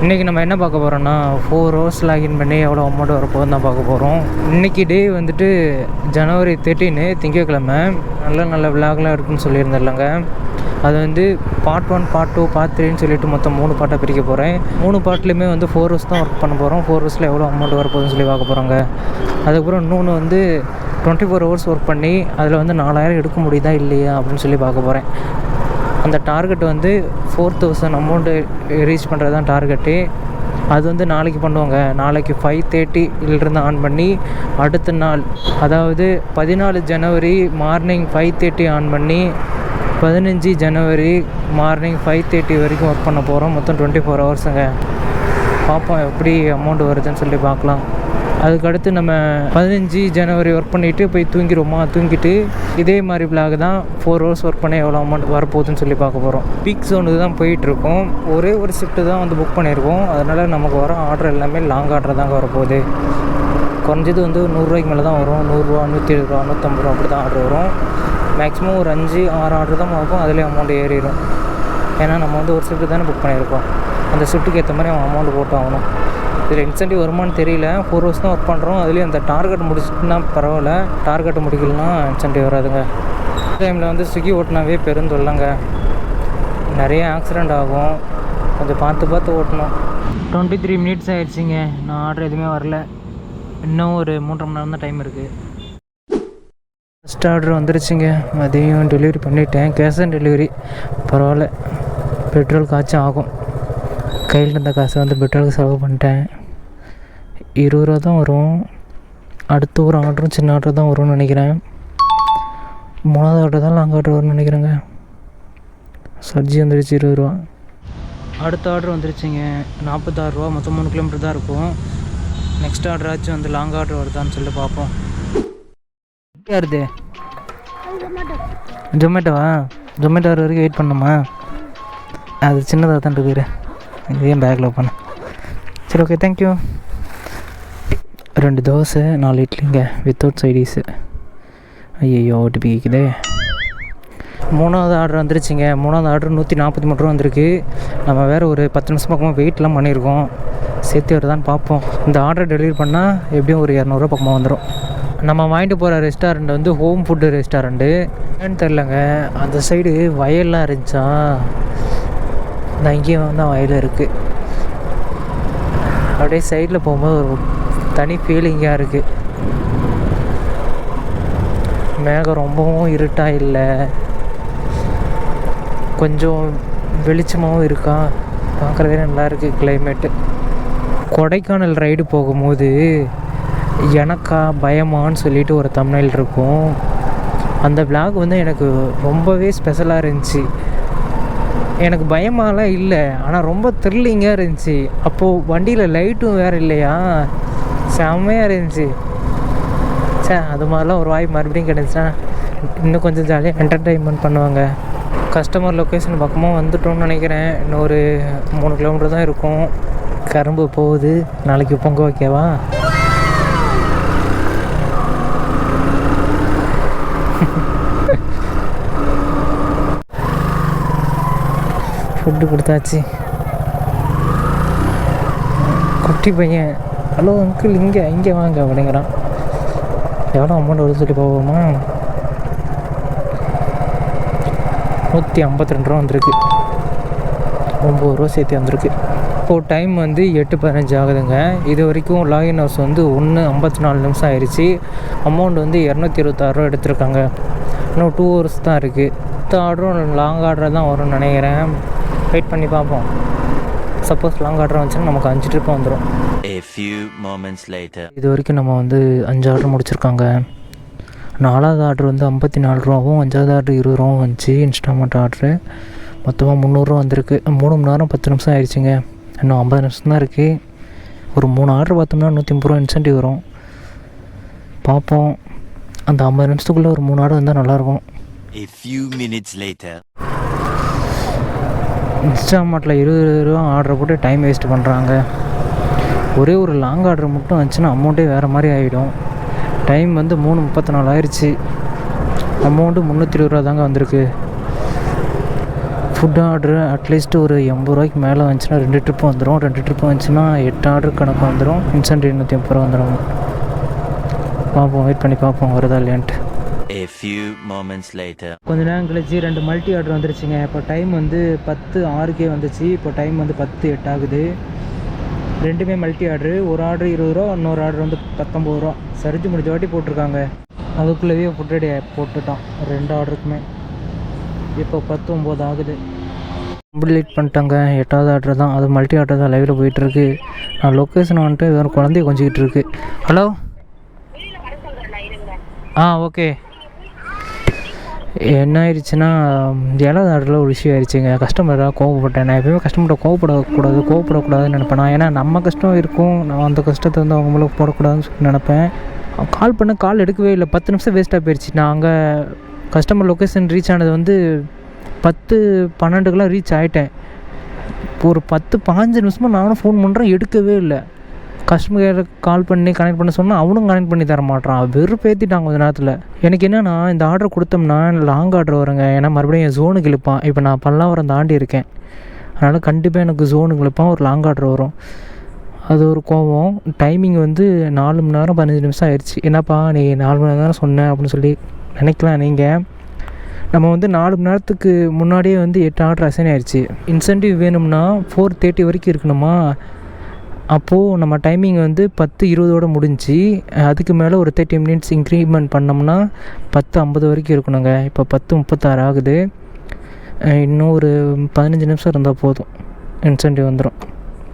இன்றைக்கி நம்ம என்ன பார்க்க போகிறோன்னா ஃபோர் ஹவர்ஸ் லாகின் பண்ணி எவ்வளோ அமௌண்ட் வரப்போகுதுன்னு தான் பார்க்க போகிறோம் இன்றைக்கி டே வந்துட்டு ஜனவரி தேர்ட்டீனு திங்கக்கிழமை நல்ல நல்ல விலாக்லாம் இருக்குன்னு சொல்லியிருந்தாங்க அது வந்து part one part two part த்ரீன்னு சொல்லிட்டு மொத்தம் மூணு பாட்டை பிரிக்க போகிறேன் மூணு பார்ட்லேயுமே வந்து ஃபோர் ஹவர்ஸ் தான் ஒர்க் பண்ண போகிறோம் ஃபோர் ஹவர்ஸில் எவ்வளோ அமௌண்ட் வரப்போகுதுன்னு சொல்லி பார்க்க போகிறாங்க அதுக்கப்புறம் இன்னொன்று வந்து டுவெண்ட்டி ஃபோர் ஹவர்ஸ் ஒர்க் பண்ணி அதில் வந்து நாலாயிரம் எடுக்க முடியுதா இல்லையா அப்படின்னு சொல்லி பார்க்க போகிறேன் அந்த டார்கெட் வந்து ஃபோர் தௌசண்ட் அமௌண்ட்டு ரீச் பண்ணுறது தான் டார்கெட்டு அது வந்து நாளைக்கு பண்ணுவாங்க. நாளைக்கு ஃபைவ் தேர்ட்டிலிருந்து ஆன் பண்ணி அடுத்த நாள் அதாவது பதினாலு ஜனவரி மார்னிங் ஃபைவ் தேர்ட்டி ஆன் பண்ணி பதினஞ்சு ஜனவரி மார்னிங் ஃபைவ் தேர்ட்டி வரைக்கும் ஒர்க் பண்ண போகிறோம் மொத்தம் டுவெண்ட்டி ஃபோர் ஹவர்ஸுங்க பார்ப்போம் எப்படி அமௌண்ட் வருதுன்னு சொல்லி பார்க்கலாம் அதுக்கடுத்து நம்ம பதினஞ்சு ஜனவரி ஒர்க் பண்ணிவிட்டு போய் தூங்கிடுவோமா? தூங்கிட்டு இதே மாதிரி பிளாக் தான் ஃபோர் ஹவர்ஸ் ஒர்க் பண்ண எவ்வளோ அமௌண்ட் வரப்போகுதுன்னு சொல்லி பார்க்க போகிறோம் பீக் ஜோனுக்கு தான் போயிட்டுருக்கோம் ஒரே ஒரு ஷிஃப்ட்டு தான் வந்து புக் பண்ணியிருக்கோம். அதனால் நமக்கு வர ஆர்டர் எல்லாமே லாங் ஆர்டர் தாங்க வரப்போகுது. குறைஞ்சது வந்து நூறுரூவாய்க்கு மேலே தான் வரும். நூறுரூவா நூற்றி எழுபது ரூபா நூற்றம்பது ரூபா அப்படி தான் ஆர்டர் வரும். மேக்ஸிமம் ஒரு அஞ்சு ஆறு ஆர்டர் தான் ஆகும். அதிலே அமௌண்ட் ஏறிடும். ஏன்னா நம்ம வந்து ஒரு ஷிஃப்ட்டு தானே புக் பண்ணியிருக்கோம். அந்த ஷிஃப்ட்டுக்கு ஏற்ற மாதிரி அவன் அமௌண்ட் போட்டு ஆகணும். இதில் இன்சென்டிவ் வருமானு தெரியல. ஃபோர் ஹவர்ஸ் தான் ஒர்க் பண்ணுறோம் அதுலேயும் அந்த டார்கெட் முடிச்சுட்டுனா பரவாயில்ல. டார்கெட் முடிக்கலனா இன்சென்டிவ் வராதுங்க. டைமில் வந்து ஸ்விக்கி ஓட்டினாவே பெருந்தொல்லங்க நிறைய ஆக்சிடெண்ட் ஆகும். கொஞ்சம் பார்த்து பார்த்து ஓட்டணும். டுவெண்ட்டி த்ரீ மினிட்ஸ் ஆகிடுச்சிங்க நான் ஆர்டர் எதுவுமே வரல. இன்னும் ஒரு மூன்றரை மணி நேரம் தான் டைம் இருக்குது ஃபஸ்ட் ஆர்டர் வந்துருச்சுங்க. அதையும் டெலிவரி பண்ணிட்டேன். கேஷ் ஆன் டெலிவரி பரவாயில்ல. பெட்ரோல் காய்ச்சும் ஆகும். கையில் இருந்த காசை வந்து பெட்ரோலுக்கு செலவு பண்ணிட்டேன். இருபது ரூபா தான் வரும். அடுத்த ஒரு ஆர்டரும் சின்ன ஆர்டர் தான் வரும்னு நினைக்கிறேன். மூணாவது ஆர்டர் தான் லாங் ஆர்டர் வரும்னு நினைக்கிறேங்க. சர்ஜி வந்துடுச்சு இருபது ரூபா. அடுத்த ஆர்டர் வந்துருச்சுங்க. நாற்பத்தாறு ரூபா மொத்தம் மூணு கிலோமீட்டர் தான் இருக்கும். நெக்ஸ்ட் ஆர்டர் ஆச்சு வந்து லாங் ஆர்டர் வருதான்னு சொல்லி பார்ப்போம். யாருது? ஜொமேட்டோவா ஜொமேட்டோ வர வரைக்கும் வெயிட் பண்ணுமா அது சின்னதாக தான் இருக்குது இதே பேக்கில் பண்ண சரி ஓகே தேங்க்யூ ரெண்டு தோசை நாலு இட்லிங்க வித்தவுட் சைடிஸு ஐயோ ஓடிபி கேட்குதே மூணாவது ஆர்டர் வந்துருச்சுங்க. மூணாவது ஆர்டர் நூற்றி நாற்பத்தி மூணு ரூபா வந்திருக்கு. நம்ம வேறு ஒரு பத்து நிமிஷம் பக்கமாக வெயிட்லாம் பண்ணியிருக்கோம் சேர்த்து வருதான்னு பார்ப்போம். இந்த ஆர்டர் டெலிவரி பண்ணால் எப்படியும் ஒரு இரநூறுவா பக்கமாக வந்துடும் நம்ம வாங்கிட்டு போகிற ரெஸ்டாரண்ட் வந்து ஹோம் ஃபுட்டு ரெஸ்டாரண்ட்டு ஏன்னு தெரிலங்க அந்த சைடு வயல்லாம் இருந்துச்சா? இந்த இங்கேயும் தான் வயல் இருக்குது அப்படியே சைடில் போகும்போது ஒரு தனி ஃபீலிங்காக இருக்குது மேகம் ரொம்பவும் இருட்டாக இல்லை. கொஞ்சம் வெளிச்சமாகவும் இருக்கா? பார்க்குறதே நல்லா இருக்குது கிளைமேட்டு கொடைக்கானல் ரைடு போகும்போது எனக்கா பயமான்னு சொல்லிட்டு ஒரு தமிழில் இருக்கும். அந்த விளாக் வந்து எனக்கு ரொம்பவே ஸ்பெஷலாக இருந்துச்சு. எனக்கு பயமாலாம் இல்லை. ஆனால் ரொம்ப த்ரில்லிங்காக இருந்துச்சு. அப்போது வண்டியில் லைட்டும் வேறு இல்லையா? செம்மையாக இருந்துச்சு. சே அது மாதிரிலாம் ஒரு வாய்ப்பு மறுபடியும் கிடைச்சா இன்னும் கொஞ்சம் ஜாலியாக என்டர்டெயின்மெண்ட் பண்ணுவாங்க. கஸ்டமர் லொக்கேஷன் பக்கமாக வந்துட்டோம்னு நினைக்கிறேன். இன்னும் ஒரு மூணு கிலோமீட்டர் தான் இருக்கும். கரும்பு போகுது. நாளைக்கு பொங்க வைக்கவா? ஃபுட்டு கொடுத்தாச்சு. குட்டி பையன். ஹலோ அங்கிள் இங்கே இங்கே வாங்க அப்படிங்கிறான். எவ்வளோ அமௌண்ட் வருது சொல்லி போவோமா நூற்றி ஐம்பத்தி ரெண்டு ரூபா வந்திருக்கு. ஒம்பது ரூபா சேர்த்து வந்திருக்கு. இப்போது டைம் வந்து எட்டு பதினஞ்சு ஆகுதுங்க. இது வரைக்கும் லாகின் ஹவர்ஸ் வந்து ஒன்று ஐம்பத்தி நாலு நிமிஷம் ஆயிடுச்சு அமௌண்ட் வந்து இரநூத்தி இருபத்தாறுரூவா எடுத்திருக்காங்க. இன்னும் டூ ஹவர்ஸ் தான் இருக்குது மொத்த ஆர்டரும் லாங் ஆர்டர் தான் வரும்னு நினைக்கிறேன். வெயிட் பண்ணி பார்ப்போம். சப்போஸ் லாங் ஆர்டர் வந்துச்சுன்னா நமக்கு அஞ்சு ட்ரிப்பு வந்துடும் few moments later. இது வரைக்கும் நம்ம வந்து அஞ்சு ஆர்டர் முடிச்சிருக்காங்க. நாலாவது ஆர்டர் வந்து ஐம்பத்தி நாலு ரூபாவும் அஞ்சாவது ஆர்டர் இருபது ரூபாவும் வந்துச்சு இன்ஸ்டால்மெண்ட் ஆர்டரு மொத்தமாக முந்நூறுரூவா வந்திருக்கு. மூணு மணி நேரம் பத்து நிமிஷம் ஆயிடுச்சுங்க. இன்னும் ஐம்பது நிமிஷம் தான் இருக்குது ஒரு மூணு ஆர்டர் பார்த்தோம்னா நூற்றி ரூபா இன்சென்டிவ் வரும். பார்ப்போம். அந்த ஐம்பது நிமிஷத்துக்குள்ளே ஒரு மூணு ஆர்டர் வந்தால் நல்லாயிருக்கும். A few minutes later. இன்ஸ்டாமார்ட்டில் இருபது ரூபா ஆர்டர் போட்டு டைம் வேஸ்ட் பண்ணுறாங்க ஒரே ஒரு லாங் ஆர்டர் மட்டும் வந்துச்சுன்னா அமௌண்ட்டே வேறு மாதிரி ஆகிடும் டைம் வந்து மூணு முப்பத்தி நாலு ஆயிடுச்சு அமௌண்ட்டு முந்நூற்றி இருபது ரூபா தாங்க வந்திருக்கு. ஃபுட் ஆர்டர் அட்லீஸ்ட் ஒரு எண்பது ரூபாய்க்கு மேலே வந்துச்சுன்னா ரெண்டு ட்ரிப்பு வந்துடும் ரெண்டு ட்ரிப்பு வந்துச்சுன்னா எட்டு ஆர்டர் கணக்கு வந்துடும் இன்சென்ட் எண்ணூற்றி ஐம்பது ரூபா வந்துடும் பார்ப்போம் வெயிட் பண்ணி பார்ப்போம் வருதா இல்லையான்ட்டு. A few moments later. கொஞ்ச நேரம் கழிச்சு ரெண்டு மல்டி ஆர்டர் வந்துருச்சுங்க. இப்போ டைம் வந்து பத்து ஆறுக்கே வந்துச்சு. இப்போ டைம் வந்து பத்து எட்டு ஆகுது. ரெண்டுமே மல்டி ஆர்டரு ஒரு ஆர்டர் இருபது ரூபா இன்னொரு ஆர்டர் வந்து பத்தொம்பது ரூபா. சரிஞ்சு முடிஞ்ச வாட்டி போட்டிருக்காங்க. அதுக்குள்ளேயே ஃபுட் ரெடி போட்டுட்டான் ரெண்டு ஆர்டருக்குமே இப்போ பத்து ஒம்பது ஆகுது. கம்ப்ளீட் பண்ணிட்டாங்க. எட்டாவது ஆர்டர் தான். அது மல்டி ஆர்டர் தான். லைவில் போயிட்டுருக்கு. நான் லொக்கேஷன் வந்துட்டு வேறு குழந்தைய கொஞ்சிக்கிட்டு இருக்கு. ஹலோ ஆ ஓகே என்ன ஆயிடுச்சுன்னா ஏழாவது ஆர்டரில் ஒரு விஷயம் ஆயிடுச்சுங்க. கஸ்டமராக கோவப்பட்டேன். நான் எப்பயுமே கஸ்டமர்கிட்ட கோவப்படக்கூடாது கோவப்படக்கூடாதுன்னு நினைப்பேன். ஏன்னா நம்ம கஷ்டம் இருக்கும். நான் அந்த கஷ்டத்தை வந்து அவங்க மேலே போடக்கூடாதுன்னு சொல்லி நினப்பேன். கால் பண்ண கால் எடுக்கவே இல்லை. பத்து நிமிஷம் வேஸ்ட்டாக போயிடுச்சு நான் அங்கே கஸ்டமர் லொக்கேஷன் ரீச் ஆனது வந்து பத்து பன்னெண்டுக்கெலாம் ரீச் ஆகிட்டேன் ஒரு பத்து பாஞ்சு நிமிஷமாக நானும் ஃபோன் பண்ணுறேன் எடுக்கவே இல்லை. கஸ்டமர் கேருக்கு கால் பண்ணி கனெக்ட் பண்ண சொன்னால் அவனும் கனெக்ட் பண்ணி தர மாட்டான் வெறுப்பேற்றிட்டான் கொஞ்ச நேரத்தில். எனக்கு என்னென்னா இந்த ஆர்டர் கொடுத்தோம்னா லாங் ஆர்டர் வருங்க. ஏன்னா மறுபடியும் என் ஜோனுக்கு இழுப்பான். இப்போ நான் பல்லாவரம் தாண்டி இருக்கேன். அதனால் கண்டிப்பாக எனக்கு ஜோனுக்கு இழுப்பான். ஒரு லாங் ஆர்டர் வரும். அது ஒரு கோவம் டைமிங் வந்து நாலு மணி நேரம் பதினஞ்சு நிமிஷம் ஆயிடுச்சு என்னப்பா நீ நாலு மணி நேரம் சொன்னேன் அப்படின்னு சொல்லி நினைக்கலாம் நீங்கள் நம்ம வந்து நாலு மணி நேரத்துக்கு முன்னாடியே வந்து எட்டு ஆர்டர் அசைன் ஆயிடுச்சு இன்சென்டிவ் வேணும்னா ஃபோர் தேர்ட்டி வரைக்கும் இருக்கணுமா? அப்போது நம்ம டைமிங் வந்து பத்து இருபதோடு முடிஞ்சு அதுக்கு மேலே ஒரு தேர்ட்டி மினிட்ஸ் இன்க்ரிமெண்ட் பண்ணோம்னா பத்து ஐம்பது வரைக்கும் இருக்கணுங்க. இப்போ பத்து முப்பத்தாறு ஆகுது. இன்னும் ஒரு பதினஞ்சு நிமிஷம் இருந்தால் போதும். இன்சென்டிவ் வந்துடும்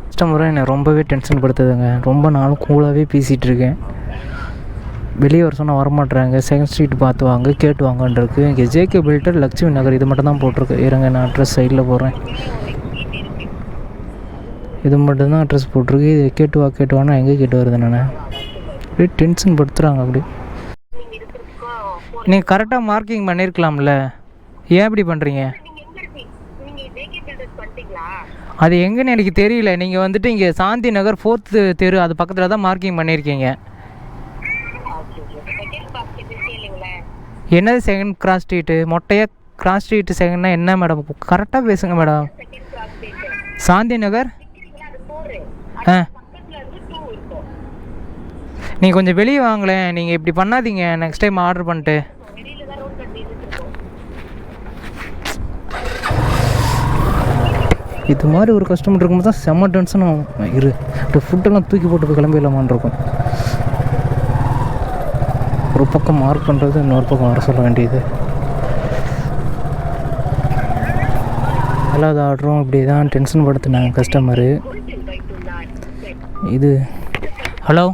கஸ்டமரை என்னை ரொம்பவே டென்ஷன் படுத்துதுங்க. ரொம்ப நாளும் கூலாகவே பேசிகிட்டு இருக்கேன். வெளியே வர சொன்னால் வரமாட்டுறாங்க செகண்ட் ஸ்ட்ரீட் பார்த்து வாங்க கேட்டு வாங்கன்றிருக்கு இங்கே ஜேகே பில்டர் லக்ஷ்மி நகர் இது மட்டும் தான் போட்டிருக்கு. இருங்க நான் அட்ரஸ் சைடில் போகிறேன் இது மட்டும்தான் அட்ரஸ் போட்டிருக்கு. இது கேட்டு வா கேட்டு வானா எங்கே கேட்டு வருது நான் அப்படியே டென்ஷன் படுத்துகிறாங்க அப்படி நீங்கள் கரெக்டாக மார்க்கிங் பண்ணியிருக்கலாம்ல ஏன் இப்படி பண்ணுறீங்க அது எங்கன்னு எனக்கு தெரியல. நீங்கள் வந்துட்டு இங்கே சாந்தி நகர் ஃபோர்த்து தெரு அது பக்கத்தில் தான் மார்க்கிங் பண்ணியிருக்கீங்க என்னது செகண்ட் கிராஸ் ஸ்ட்ரீட்டு மொட்டையாக கிராஸ் ஸ்ட்ரீட்டு செகண்ட்னா என்ன மேடம் கரெக்டாக பேசுங்க மேடம் சாந்தி நகர்? ஆ. நீங்கள் கொஞ்சம் வெளியே வாங்களேன். நீங்கள் இப்படி பண்ணாதீங்க. நெக்ஸ்ட் டைம் ஆர்டர் பண்ணிட்டு. இது மாதிரி ஒரு கஸ்டமர் இருக்கும்போது தான் செம்ம டென்ஷன் ஆகும். இரு. இப்போ ஃபுட்டெல்லாம் தூக்கி போட்டு போய் கிளம்பிடலாமான்னு இருக்கும். ஒரு பக்கம் மார்க் பண்ணுறது இன்னொரு பக்கம் வர சொல்ல வேண்டியது. எல்லா ஆர்டரும் இப்படி தான் டென்ஷன் படுத்துனாங்க கஸ்டமரு இது ஹலோ?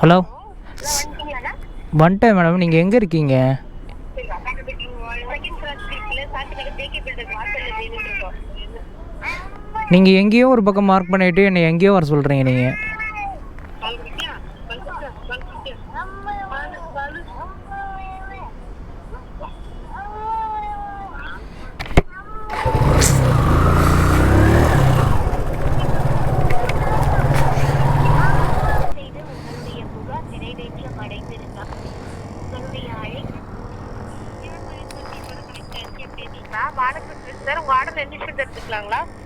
ஹலோ? வந்துட்டேன் மேடம். நீங்கள் எங்கே இருக்கீங்க? நீங்கள் எங்கேயோ ஒரு பக்கம் மார்க் பண்ணிவிட்டு என்னை எங்கேயோ வர சொல்கிறீங்க நீங்கள்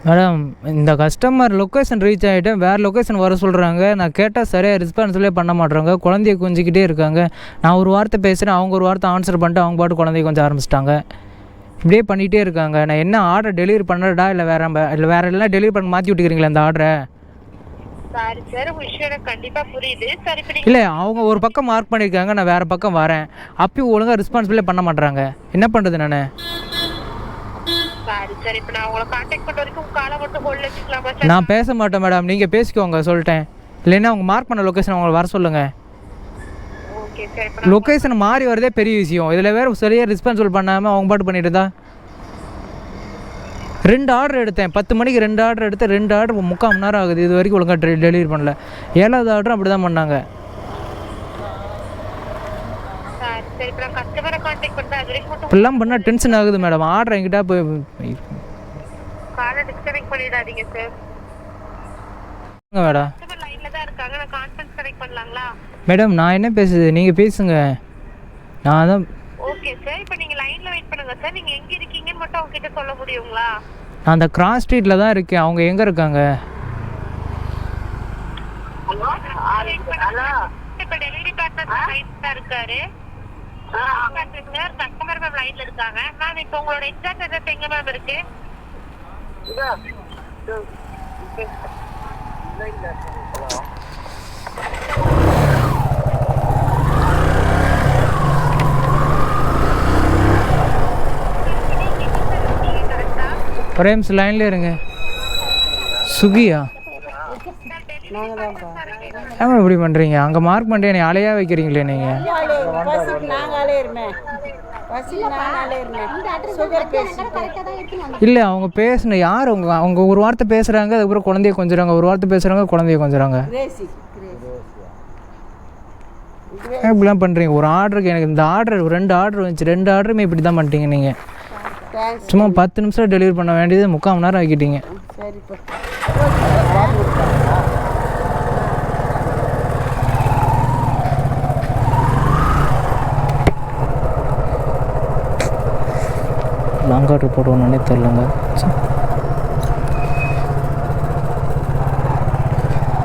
மேடம் இந்த கஸ்டமர் லொக்கேஷன் ரீச் ஆகிட்டேன் வேறு லொக்கேஷன் வர சொல்கிறாங்க நான் கேட்டால் சரியாக ரெஸ்பான்ஸ்லேயே பண்ண மாட்றாங்க. குழந்தைய கொஞ்சிக்கிட்டே இருக்காங்க. நான் ஒரு வார்த்தை பேசுகிறேன் அவங்க ஒரு வார்த்தை ஆன்சர் பண்ணிட்டு அவங்க பாட்டு குழந்தைய கொஞ்சம் ஆரம்பிச்சிட்டாங்க. இப்படியே பண்ணிகிட்டே இருக்காங்க. நான் என்ன ஆர்டர் டெலிவரி பண்ணுறடா இல்லை வேற இல்லை வேறு எல்லாம் டெலிவரி பண்ண மாற்றி விட்டுக்கிறீங்களா இந்த ஆர்டரை இல்லை அவங்க ஒரு பக்கம் மார்க் பண்ணியிருக்காங்க நான் வேறு பக்கம் வரேன். அப்பயும் ஒழுங்காக ரெஸ்பான்சிபிளே பண்ண மாட்றாங்க. என்ன பண்ணுறது நான்? Sorry sir. இப்ப நான் உங்களை கான்டாக்ட் பண்ண வரைக்கும் காலை மட்டும் ஹோல்ட் வச்சுக்கலாமா சார்? நான் பேச மாட்டேன் மேடம் நீங்கள் பேசிக்கோங்க சொல்லிட்டேன். இல்லைன்னா அவங்க மார்க் பண்ண லொக்கேஷன் அவங்களை வர சொல்லுங்கள் ஓகே சார். இப்ப லொக்கேஷன் மாறி வரதே பெரிய விஷயம். இதில் வேறு சரியாக ரெஸ்பான்சிபிள் பண்ணாமல் அவங்க பாட்டு பண்ணிட்டு இருந்தா? ரெண்டு ஆர்டர் எடுத்தேன். பத்து மணிக்கு ரெண்டு ஆர்டர் எடுத்து ரெண்டு ஆர்டர் முக்கால் மணி நேரம் ஆகுது. இது வரைக்கும் ஒழுங்காக டெலிவரி பண்ணல. ஏழாவது ஆர்டரும் அப்படி தான் பண்ணாங்க இப்படிலாம் பண்ணால் டென்ஷன் ஆகுது மேடம் ஆர்டர் என்கிட்ட போய் காலை டிஸ்கனெக்ட் பண்ணிடாதீங்க சார் மேடம் கஸ்டமர் லைன்ல தான் இருக்காங்க. நான் கான்ஃபரன்ஸ் கனெக்ட் பண்ணலாங்களா? மேடம் நான் என்ன பேசுது நீங்கள் பேசுங்க. நான் தான் ஓகே சார் இப்போ நீங்க லைன்ல வெயிட் பண்ணுங்க சார் நீங்க எங்க இருக்கீங்கன்னு மட்டும் அவங்க கிட்ட சொல்ல முடியுங்களா? நான் அந்த கிராஸ் ஸ்ட்ரீட்டில் தான் இருக்கேன். அவங்க எங்கே இருக்காங்க? இப்ப டெலிவரி பார்ட்னர் இருக்காரு. லைன்ல இருக்காங்க. மேம் இப்போ உங்களோட இன்சார்ஜ் அட்ரஸ் எங்க மேம் இருக்கு? நிமிஷம் லைனில் இருங்க. சுகியா? ஏமா இப்படி பண்ணுறீங்க அங்கே மார்க் பண்ணிட்டு என்னை அலையாக வைக்கிறீங்களே நீங்கள் இல்லை அவங்க பேசின யார்? அவங்க அவங்க ஒரு வார்த்தை பேசுகிறாங்க அதுக்கப்புறம் குழந்தைய கொஞ்சுறாங்க. ஒரு வார்த்தை பேசுகிறாங்க குழந்தைய கொஞ்சுறாங்க. இப்படிலாம் பண்ணுறீங்க ஒரு ஆர்டருக்கு எனக்கு இந்த ஆர்டர் ரெண்டு ஆர்டர் வந்துச்சு. ரெண்டு ஆர்டருமே இப்படி தான் பண்ணிட்டீங்க நீங்கள் சும்மா பத்து நிமிஷம் டெலிவரி பண்ண வேண்டியது முக்கால் மணி நேரம் ஆக்கிட்டீங்க சரிப்பா ஆர்டர் போடுவோன்னே தெரிலங்க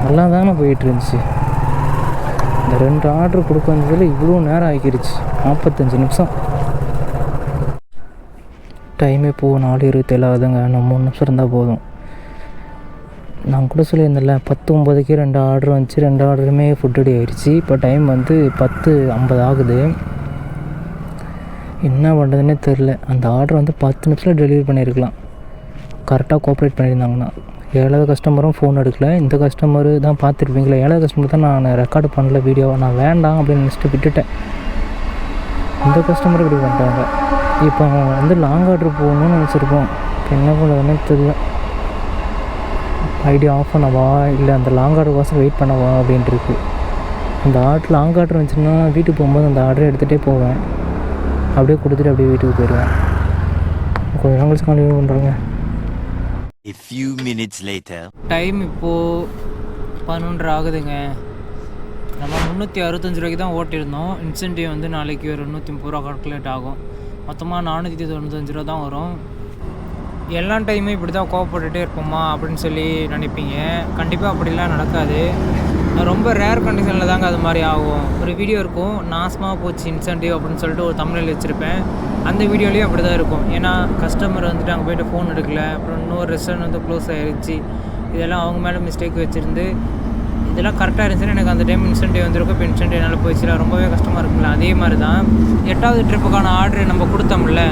நல்லா தானே போயிட்டு இருந்துச்சு இந்த ரெண்டு ஆர்டர் கொடுக்க வந்ததில் இவ்வளோ நேரம் ஆகிருச்சு. நாற்பத்தஞ்சு நிமிஷம். டைமே போ நாலு இருபத்தேழு ஆகுதுங்க இன்னும் மூணு நிமிஷம் இருந்தால் போதும். நான் கூட சொல்லியிருந்தேன்ல பத்து ஒம்பதுக்கே ரெண்டு ஆர்டர் வந்துச்சு. ரெண்டு ஆர்டருமே ஃபுட் ரெடி ஆயிடுச்சு இப்போ டைம் வந்து பத்து ஐம்பது ஆகுது. என்ன பண்ணுறதுனே தெரில. அந்த ஆர்டர் வந்து பத்து நிமிஷத்தில் டெலிவரி பண்ணியிருக்கலாம். கரெக்டாக கோஆப்ரேட் பண்ணியிருந்தாங்கன்னா. ஏழாவது கஸ்டமரும் ஃபோன் எடுக்கல. இந்த கஸ்டமரு தான் பார்த்துருப்பீங்களா. ஏழாவது கஸ்டமர் தான் நான் ரெக்கார்டு பண்ணல வீடியோவை நான் வேண்டாம் அப்படின்னு நினச்சிட்டு விட்டுட்டேன். இந்த கஸ்டமர் இப்படி பண்ணுறாங்க இப்போ அவன் வந்து லாங் ஆர்டர் போகணும்னு நினச்சிருப்போம் இப்போ என்ன பண்ணுறதுனே தெரியல ஐடியா ஆஃப் பண்ணவா? இல்லை அந்த லாங் ஆர்டர் கோசம் வெயிட் பண்ணவா? அப்படின்ட்டு இருக்கு. அந்த ஆர்டர் லாங் ஆர்டர் வந்துச்சுன்னா வீட்டுக்கு போகும்போது அந்த ஆர்டரை எடுத்துகிட்டே போவேன். அப்படியே கொடுத்துட்டு அப்படியே வீட்டுக்கு போயிடுவேன். கொஞ்ச நாள் கழிச்சு கண்டினியூ பண்ணுறேங்க A few minutes later. Time இப்போது பதினொன்றரை ஆகுதுங்க. நம்ம முந்நூற்றி அறுபத்தஞ்சு ரூபாய்க்கு தான் ஓட்டியிருந்தோம். இன்சென்டிவ் வந்து நாளைக்கு ஒரு நூற்றி முப்பது ரூபா கால்குலேட் ஆகும். மொத்தமாக நானூற்றி தொண்ணூத்தஞ்சு ரூபா தான் வரும். எல்லா டைமும் இப்படி தான் கோவப்பட்டுட்டே இருப்போமா அப்படின்னு சொல்லி நினைப்பீங்க. கண்டிப்பாக அப்படிலாம் நடக்காது. ரொம்ப ரேர் கண்டிஷனில் தாங்க அது மாதிரி ஆகும். ஒரு வீடியோ இருக்கும் நாசமாக போச்சு இன்சென்டிவ் அப்படின்னு சொல்லிட்டு ஒரு தமிழில் வச்சுருப்பேன். அந்த வீடியோலேயும் அப்படி தான் இருக்கும். ஏன்னா கஸ்டமர் வந்துட்டு அங்கே போயிட்டு ஃபோன் எடுக்கல அப்புறம் இன்னொரு ரெஸ்டாரண்ட் வந்து க்ளோஸ் ஆகிடுச்சு இதெல்லாம் அவங்க மேலே மிஸ்டேக் வச்சுருந்து இதெல்லாம் கரெக்டாக இருந்துச்சுன்னா எனக்கு அந்த டைம் இன்சென்டிவ் வந்திருக்கும் இப்போ இன்சென்டிவ் என்னால் போயிடுச்சுல ரொம்பவே கஷ்டமாக இருக்குங்களா அதே மாதிரி தான் எட்டாவது ட்ரிப்புக்கான ஆர்டர் நம்ம கொடுத்தோம்ல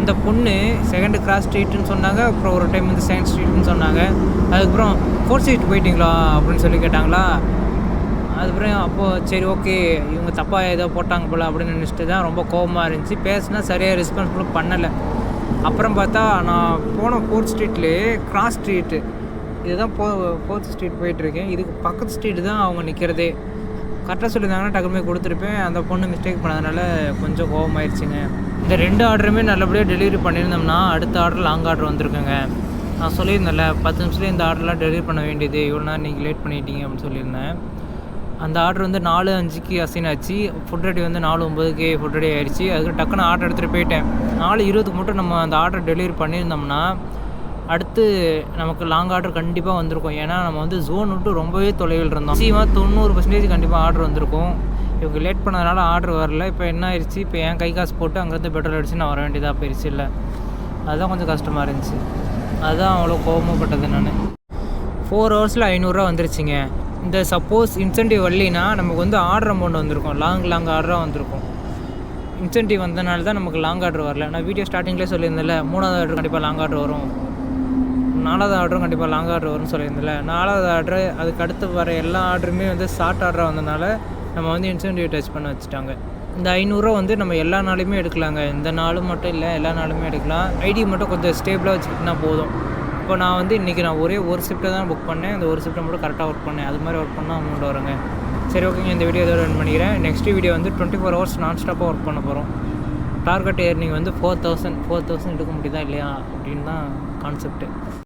அந்த பொண்ணு செகண்ட் கிராஸ் ஸ்ட்ரீட்னு சொன்னாங்க அப்புறம் ஒரு டைம் வந்து செகண்ட் ஸ்ட்ரீட்னு சொன்னாங்க. அதுக்கப்புறம் ஃபோர்த் ஸ்ட்ரீட் போயிட்டீங்களா? அப்படின்னு சொல்லி கேட்டாங்களா. அதுக்கப்புறம் அப்போது சரி ஓகே இவங்க தப்பாக ஏதோ போட்டாங்க போல் அப்படின்னு நினச்சிட்டு தான் ரொம்ப கோபமாக இருந்துச்சு. பேசினா சரியாக ரெஸ்பான்சிபிள் பண்ணலை. அப்புறம் பார்த்தா நான் போன ஃபோர்த் ஸ்ட்ரீட்லேயே கிராஸ் ஸ்ட்ரீட்டு இதுதான் போ ஃபோர்த் ஸ்ட்ரீட் போயிட்டுருக்கேன். இதுக்கு பக்கத்து ஸ்ட்ரீட்டு தான் அவங்க நிற்கிறதே கரெக்டாக சொல்லியிருந்தாங்கன்னா டக்குமே கொடுத்துருப்பேன். அந்த பொண்ணு மிஸ்டேக் பண்ணதுனால கொஞ்சம் கோபமாயிருச்சுங்க இந்த ரெண்டு ஆர்டருமே நல்லபடியாக டெலிவரி பண்ணியிருந்தோம்னா அடுத்த ஆர்டர் லாங் ஆர்டர் வந்திருக்குங்க. நான் சொல்லியிருந்தேன்ல பத்து நிமிஷத்துல இந்த ஆர்டர்லாம் டெலிவரி பண்ண வேண்டியது. இவ்வளோ நேரம் நீங்கள் லேட் பண்ணிட்டீங்க அப்படின்னு சொல்லியிருந்தேன். அந்த ஆர்டர் வந்து நாலு அஞ்சுக்கு அசைன் ஆச்சு. ஃபுட் ரெடி வந்து நாலு ஒம்பதுக்கு ஃபுட் ரெடி ஆயிடுச்சு அதுக்கு டக்குன்னு ஆர்டர் எடுத்துகிட்டு போயிட்டேன். நாலு இருபதுக்கு மட்டும் நம்ம அந்த ஆர்டர் டெலிவரி பண்ணியிருந்தோம்னா அடுத்து நமக்கு லாங் ஆர்டர் கண்டிப்பாக வந்திருக்கும். ஏன்னா நம்ம வந்து ஜோன் விட்டு ரொம்பவே தொலைவில் இருந்தோம். சீமாக தொண்ணூறு பர்சன்டேஜ் கண்டிப்பாக ஆர்டர் வந்திருக்கும். இவங்க லேட் பண்ணதுனால ஆர்டர் வரல. இப்போ என்ன ஆயிடுச்சு இப்போ என் கை காசு போட்டு அங்கேருந்து பெட்ரோல் அடிச்சு நான் வர வேண்டியதாக போயிடுச்சு இல்லை. அதுதான் கொஞ்சம் கஷ்டமாக இருந்துச்சு. அதுதான் அவ்வளோ கோபமாப்பட்டது நான். ஃபோர் ஹவர்ஸில் ஐநூறுரூவா வந்துருச்சுங்க. இந்த சப்போஸ் இன்சென்டிவ் வரலினா நமக்கு வந்து ஆர்டர் அமௌண்ட் வந்திருக்கும். லாங் லாங் ஆர்டராக வந்திருக்கும். இன்சென்டிவ் வந்தனால தான் நமக்கு லாங் ஆர்டர் வரல. நான் வீடியோ ஸ்டார்டிங்லேயே சொல்லியிருந்தேன்ல மூணாவது ஆர்டர் கண்டிப்பாக லாங் ஆர்டர் வரும். நாலாவது ஆர்டரும் கண்டிப்பாக லாங் ஆர்டர் வரும்னு சொல்லியிருந்தேன் நாலாவது ஆர்டர் அதுக்கு அடுத்து வர எல்லா ஆர்டருமே வந்து ஷார்ட் ஆர்டராக வந்தனால நம்ம வந்து இன்சென்டிவ் டச் பண்ண வச்சுட்டாங்க. இந்த ஐநூறுரூவா வந்து நம்ம எல்லா நாளுமே எடுக்கலாங்க. இந்த நாளும் மட்டும் இல்லை எல்லா நாளுமே எடுக்கலாம். ஐடி மட்டும் கொஞ்சம் ஸ்டேபிளாக வச்சுக்கிட்டா போதும். இப்போ நான் வந்து இன்றைக்கி நான் ஒரே ஒரு ஷிஃப்ட்டை தான் புக் பண்ணேன். அந்த ஒரு ஷிஃப்ட்டை மட்டும் கரெக்டாக ஒர்க் பண்ணேன். அது மாதிரி ஒர்க் பண்ணால் அமௌண்ட் வருங்க. சரி ஓகேங்க இந்த வீடியோ இதோட ரன் பண்ணிக்கிறேன். நெக்ஸ்ட் வீடியோ வந்து டுவெண்ட்டி ஃபோர் ஹவர்ஸ் நான் ஸ்டாப்பாக ஒர்க் பண்ண போகிறோம் டார்கெட் ஏர்னிங் வந்து ஃபோர் தௌசண்ட் ஃபோர் தௌசண்ட் எடுக்க முடியுதா இல்லையா? அப்படின்னு தான் கான்செப்ட்டு